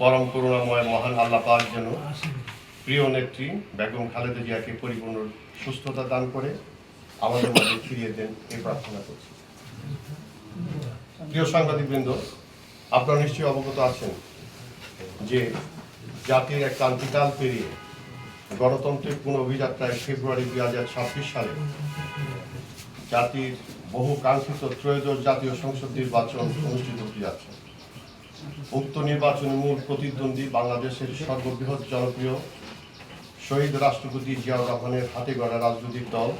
পরম করুণাময় মহান আল্লাহ পাক যেন প্রিয় নেত্রী বেগম খালেদা জিয়াকে পরিপূর্ণ সুস্থতা দান করে আমাদের মাঝে ফিরিয়ে দেন এই প্রার্থনা করছি। প্রিয় সাংবাদিকবৃন্দ, আপনারা নিশ্চয়ই অবগত আছেন যে জাতির এক ক্রান্তিকাল পেরিয়ে গণতন্ত্রের পুনঃ অভিযাত্রায় ফেব্রুয়ারি দুই হাজার ছাব্বিশ সালে জাতির বহু কাঙ্ক্ষিত ত্রয়োদশ জাতীয় সংসদ নির্বাচন অনুষ্ঠিত হতে যাচ্ছে। উক্ত নির্বাচনে মূল প্রতিদ্বন্দ্বী বাংলাদেশের সর্ববৃহৎ জনপ্রিয় শহীদ রাষ্ট্রপতি জিয়াউর রহমানের হাতে গড়া রাজনৈতিক দল,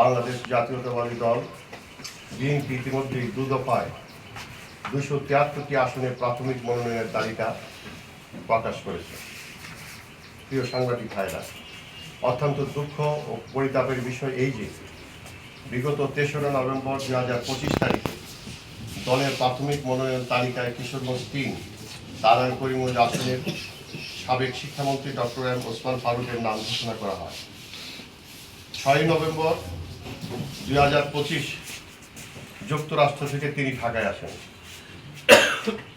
বাংলাদেশ জাতীয়তাবাদী দল, বিএনপি ইতিমধ্যেই দু দফায় দুশো তিয়াত্তরটি আসনের প্রাথমিক মনোনয়নের তালিকা প্রকাশ করেছে। প্রিয় সাংবাদিক ভাইরা, অত্যন্ত দুঃখ ও পরিতাপের বিষয় এই যে, বিগত তেসরা নভেম্বর দু হাজার পঁচিশ তারিখে দলের প্রাথমিক মনোনয়ন তালিকায় কিশোরগঞ্জ তিন তারায়ণ করিমগঞ্জ আসনের সাবেক শিক্ষামন্ত্রী ডক্টর এম ওসমান ফারুকের নাম ঘোষণা করা হয়। ছয়ই নভেম্বর দুই হাজার পঁচিশ যুক্তরাষ্ট্র থেকে তিনি ঢাকায় আসেন।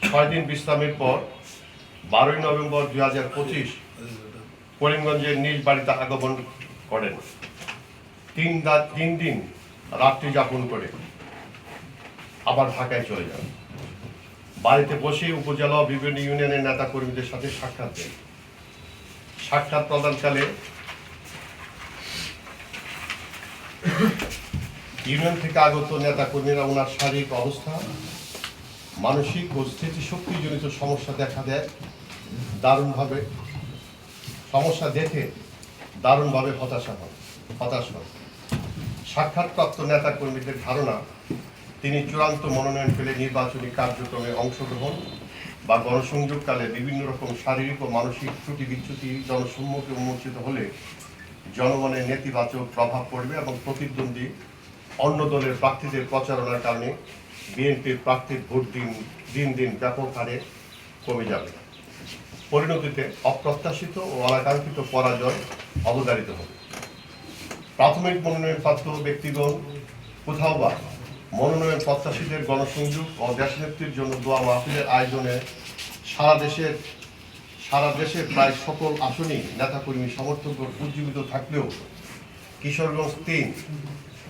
ছয় দিন বিশ্রামের পর বারোই নভেম্বর দুই হাজার পঁচিশ করিমগঞ্জের নিজ বাড়িতে আগমন করেন। তিন তিন দিন রাত্রি যাপন করে। আবার ঢাকায় চলে যান। বাড়িতে বসে উপজেলা বিভিন্ন ইউনিয়নের নেতা কর্মীদের সাথে সাক্ষাৎ দেন। সাক্ষাৎ প্রদানকালে ইউনিয়ন থেকে আগত নেতা কর্মীরা ওনার শারীরিক অবস্থা, মানসিক ও স্মৃতিশক্তিজনিত সমস্যা দেখা দেয়, দারুণভাবে সমস্যা দেখে দারুণভাবে হতাশা হন, হতাশ হন। সাক্ষাৎপ্রাপ্ত নেতা কর্মীদের ধারণা তিনি চূড়ান্ত মনোনয়ন পেলে নির্বাচনী কার্যক্রমে অংশগ্রহণ বা গণসংযোগকালে বিভিন্ন রকম শারীরিক ও মানসিক ত্রুটি বিচ্যুতি জনসম্মুখে উন্মোচিত হলে জনগণের নেতিবাচক প্রভাব পড়বে এবং প্রতিদ্বন্দ্বী অন্য দলের প্রার্থীদের প্রচারণার কারণে বিএনপির প্রার্থীর ভোট দিন দিন দিন ব্যাপক হারে কমে যাবে। পরিণতিতে অপ্রত্যাশিত ও অনাকাঙ্ক্ষিত পরাজয় অবধারিত হবে। প্রাথমিক মনোনয়ন প্রাপ্ত ব্যক্তিগণ কোথাও বা মনোনয়ন প্রত্যাশীদের গণসংযোগ ও দেশনেত্রীর জন্য দোয়া মাহফিলের আয়োজনে সারা দেশের সারা দেশের প্রায় সকল আসনই নেতাকর্মী, সমর্থকগণ উজ্জীবিত থাকলেও কিশোরগঞ্জ তিন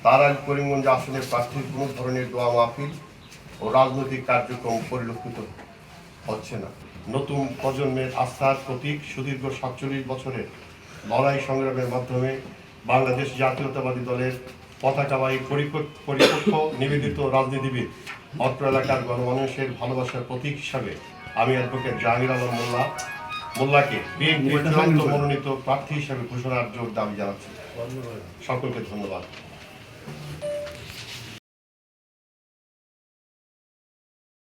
তারাল করিমগঞ্জ আসনের প্রার্থীর কোনো ধরনের দোয়া মাহফিল ও রাজনৈতিক কার্যক্রম পরিলক্ষিত হচ্ছে না। নতুন প্রজন্মের আস্থার প্রতীক সুদীর্ঘ সাতচল্লিশ বছরের লড়াই সংগ্রামের মাধ্যমে বাংলাদেশ জাতীয়তাবাদী দলের পতাকাবাহী পরিপক্- পরিপক্ষ নিবেদিত রাজনীতিবিদ অত্র এলাকার গণমানুষের ভালোবাসার প্রতীক হিসাবে আমি অ্যাডভোকেট জাহাঙ্গীর আলম মোল্লা মোল্লাকে চূড়ান্ত মনোনীত প্রার্থী হিসাবে ঘোষণার জোর দাবি জানাচ্ছি। সকলকে ধন্যবাদ।